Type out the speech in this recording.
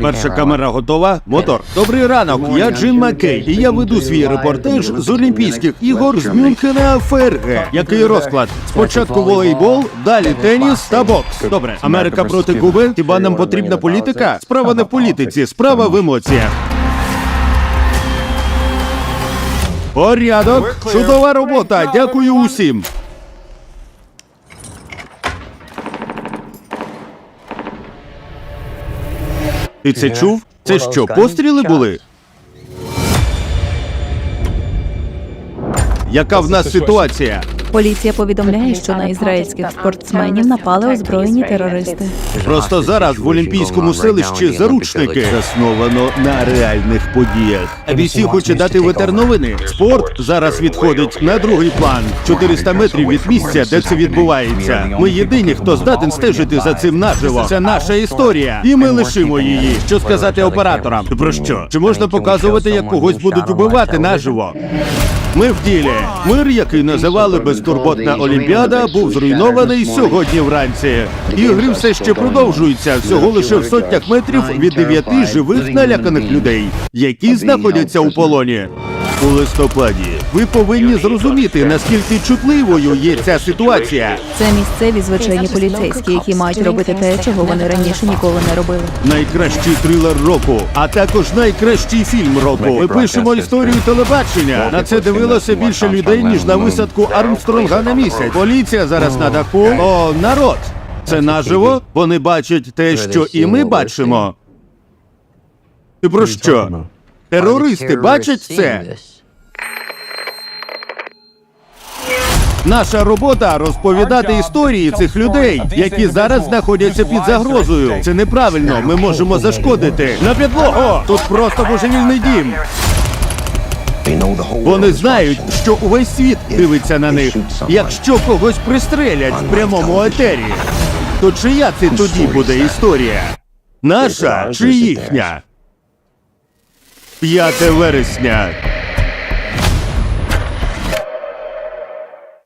Перша камера готова. Мотор. Добрий ранок. Я Джим Маккей, і я веду свій репортаж з Олімпійських ігор з Мюнхена Ферге. Який розклад? Спочатку волейбол, далі теніс та бокс. Добре, Америка проти Куби. Хіба нам потрібна політика? Справа не в політиці, справа в емоціях. Порядок. Чудова робота. Дякую усім. Ти це чув? Це що, постріли були? Яка в нас ситуація? Поліція повідомляє, що на ізраїльських спортсменів напали озброєні терористи. Просто зараз в Олімпійському селищі заручники засновано на реальних подіях. ABC хоче дати ветерновини. Спорт зараз відходить на другий план. 400 метрів від місця, де це відбувається. Ми єдині, хто здатен стежити за цим наживо. Це наша історія, і ми лишимо її. Що сказати операторам? Про що? Чи можна показувати, як когось будуть убивати наживо? Ми в ділі. Мир, який називали безтурботна Олімпіада, був зруйнований сьогодні вранці. Ігри все ще продовжуються всього лише в сотнях метрів від дев'яти живих наляканих людей, які знаходяться у полоні. У листопаді ви повинні зрозуміти, наскільки чутливою є ця ситуація. Це місцеві звичайні поліцейські, які мають робити те, чого вони раніше ніколи не робили. Найкращий трилер року, а також найкращий фільм року. Ми пишемо історію телебачення. На це дивилося більше людей ніж на висадку Армстронга на місяць. Поліція зараз на даху. О, народ! Це наживо. Вони бачать те, що і ми бачимо. Ти про що? Терористи бачать це. Наша робота розповідати історії цих людей, які зараз знаходяться під загрозою. Це неправильно. Ми можемо зашкодити. На підлогу! Тут просто божевільний дім. Вони знають, що увесь світ дивиться на них. Якщо когось пристрелять в прямому етері, то чия це тоді буде історія? Наша чи їхня? 5 вересня